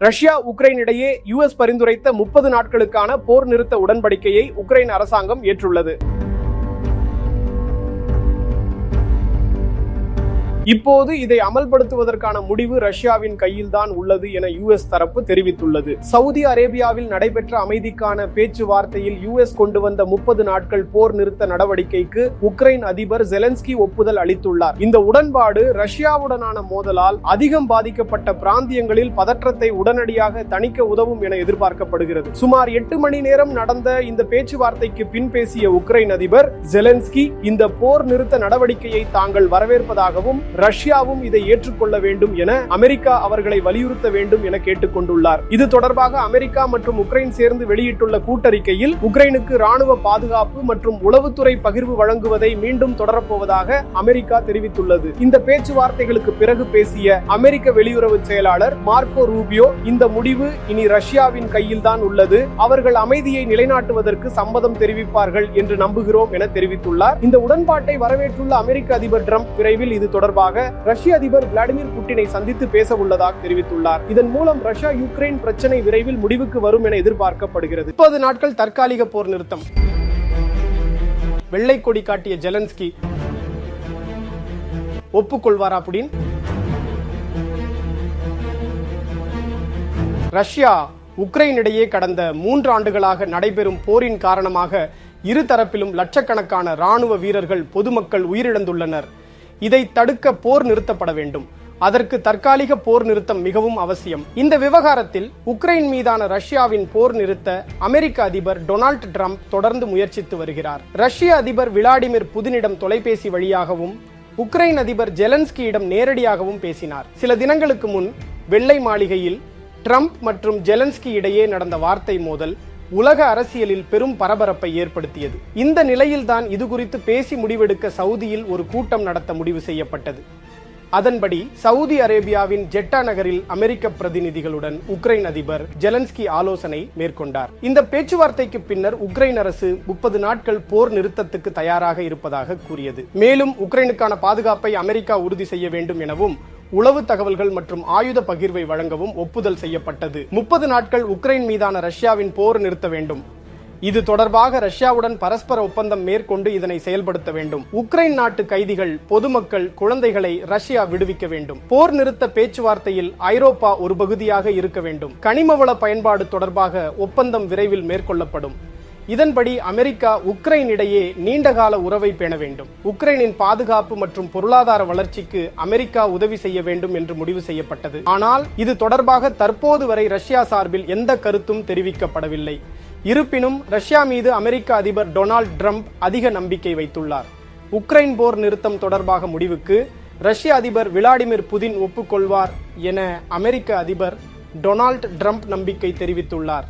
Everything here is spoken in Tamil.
ரஷ்யா உக்ரைன் இடையே யுஎஸ் பரிந்துரைத்த முப்பது நாட்களுக்கான போர் நிறுத்த உடன்படிக்கையை உக்ரைன் அரசாங்கம் ஏற்றுள்ளது. இப்போது இதை அமல்படுத்துவதற்கான முடிவு ரஷ்யாவின் கையில் தான் உள்ளது என யுஎஸ் தரப்பு தெரிவித்துள்ளது. சவுதி அரேபியாவில் நடைபெற்ற அமைதிக்கான பேச்சுவார்த்தையில் யுஎஸ் கொண்டு வந்த முப்பது நாட்கள் போர் நிறுத்த நடவடிக்கைக்கு உக்ரைன் அதிபர் ஜெலன்ஸ்கி ஒப்புதல் அளித்துள்ளார். இந்த உடன்பாடு ரஷ்யாவுடனான மோதலால் அதிகம் பாதிக்கப்பட்ட பிராந்தியங்களில் பதற்றத்தை உடனடியாக தணிக்க உதவும் என எதிர்பார்க்கப்படுகிறது. சுமார் எட்டு மணி நேரம் நடந்த இந்த பேச்சுவார்த்தைக்கு பின் பேசிய உக்ரைன் அதிபர் ஜெலன்ஸ்கி இந்த போர் நிறுத்த நடவடிக்கையை தாங்கள் வரவேற்பதாகவும் ரஷ்யாவும் இதை ஏற்றுக்கொள்ள வேண்டும் என அமெரிக்கா அவர்களை வலியுறுத்த வேண்டும் என கேட்டுக்கொண்டுள்ளார். இது தொடர்பாக அமெரிக்கா மற்றும் உக்ரைன் சேர்ந்து வெளியிட்டுள்ள கூட்டறிக்கையில் உக்ரைனுக்கு ராணுவ பாதுகாப்பு மற்றும் உளவுத்துறை பகிர்வு வழங்குவதை மீண்டும் தொடரப்போவதாக அமெரிக்கா தெரிவித்துள்ளது. இந்த பேச்சுவார்த்தைகளுக்கு பிறகு பேசிய அமெரிக்க வெளியுறவு செயலாளர் மார்க்கோ ரூபியோ இந்த முடிவு இனி ரஷ்யாவின் கையில்தான் உள்ளது. அவர்கள் அமைதியை நிலைநாட்டுவதற்கு சம்மதம் தெரிவிப்பார்கள் என்று நம்புகிறோம் என தெரிவித்துள்ளார். இந்த உடன்பாட்டை வரவேற்றுள்ள அமெரிக்க அதிபர் டிரம்ப் விரைவில் இது தொடர்பாக தொடர்பாக ரஷ்ய அதிபர் விளாடிமிர் புட்டினை சந்தித்து பேச உள்ளதாக தெரிவித்துள்ளார். இதன் மூலம் ரஷ்யா யுக்ரைன் பிரச்சனை விரைவில் முடிவுக்கு வரும் என எதிர்பார்க்கப்படுகிறது. முப்பது நாட்கள் தற்காலிக போர் நிறுத்தம். வெள்ளை கொடி காட்டிய ஜெலன்ஸ்கி. ஒப்புக்கொள்வாரா புடின்? ரஷ்யா உக்ரைன் இடையே கடந்த மூன்று ஆண்டுகளாக நடைபெறும் போரின் காரணமாக இருதரப்பிலும் லட்சக்கணக்கான ராணுவ வீரர்கள் பொதுமக்கள் உயிரிழந்துள்ளனர். இதை தடுக்க போர் நிறுத்தப்பட வேண்டும். அதற்கு தற்காலிக போர் நிறுத்தம் மிகவும் அவசியம். இந்த விவகாரத்தில் உக்ரைன் மீதான ரஷ்யாவின் போர் நிறுத்த அமெரிக்க அதிபர் டொனால்ட் ட்ரம்ப் தொடர்ந்து முயற்சித்து வருகிறார். ரஷ்ய அதிபர் விளாடிமிர் புதினிடம் தொலைபேசி வழியாகவும் உக்ரைன் அதிபர் ஜெலன்ஸ்கியிடம் நேரடியாகவும் பேசினார். சில தினங்களுக்கு முன் வெள்ளை மாளிகையில் ட்ரம்ப் மற்றும் ஜெலன்ஸ்கி இடையே நடந்த வார்த்தை மோதல் உலக அரசியலில் பெரும் பரபரப்பை ஏற்படுத்தியது. இந்த நிலையில்தான் இது குறித்து பேசி முடிவெடுக்க சவுதியில் ஒரு கூட்டம் நடத்த முடிவு செய்யப்பட்டது. அதன்படி சவுதி அரேபியாவின் ஜெட்டா நகரில் அமெரிக்க பிரதிநிதிகளுடன் உக்ரைன் அதிபர் ஜெலன்ஸ்கி ஆலோசனை மேற்கொண்டார். இந்த பேச்சுவார்த்தைக்கு பின்னர் உக்ரைன் அரசு முப்பது நாட்கள் போர் நிறுத்தத்துக்கு தயாராக இருப்பதாக கூறியது. மேலும் உக்ரைனுக்கான பாதுகாப்பை அமெரிக்கா உறுதி செய்ய வேண்டும் எனவும் உளவு தகவல்கள் மற்றும் ஆயுத பகிர்வை வழங்கவும் ஒப்புதல் செய்யப்பட்டது. முப்பது நாட்கள் உக்ரைன் மீதான ரஷ்யாவின் போர் நிறுத்த வேண்டும். இது தொடர்பாக ரஷ்யாவுடன் பரஸ்பர ஒப்பந்தம் மேற்கொண்டு இதனை செயல்படுத்த வேண்டும். உக்ரைன் நாட்டு கைதிகள் பொதுமக்கள் குழந்தைகளை ரஷ்யா விடுவிக்க வேண்டும். போர் நிறுத்த பேச்சுவார்த்தையில் ஐரோப்பா ஒரு பகுதியாக இருக்க வேண்டும். கனிமவள பயன்பாடு தொடர்பாக ஒப்பந்தம் விரைவில் மேற்கொள்ளப்படும். இதன்படி அமெரிக்கா உக்ரைன் இடையே நீண்டகால உறவை பேண வேண்டும். உக்ரைனின் பாதுகாப்பு மற்றும் பொருளாதார வளர்ச்சிக்கு அமெரிக்கா உதவி செய்ய வேண்டும் என்று முடிவு செய்யப்பட்டது. ஆனால் இது தொடர்பாக தற்போது வரை ரஷ்யா சார்பில் எந்த கருத்தும் தெரிவிக்கப்படவில்லை. இருப்பினும் ரஷ்யா மீது அமெரிக்க அதிபர் டொனால்ட் ட்ரம்ப் அதிக நம்பிக்கை வைத்துள்ளார். உக்ரைன் போர் நிறுத்தம் தொடர்பாக முடிவுக்கு ரஷ்ய அதிபர் விளாடிமிர் புதின் ஒப்புக்கொள்வார் என அமெரிக்க அதிபர் டொனால்ட் ட்ரம்ப் நம்பிக்கை தெரிவித்துள்ளார்.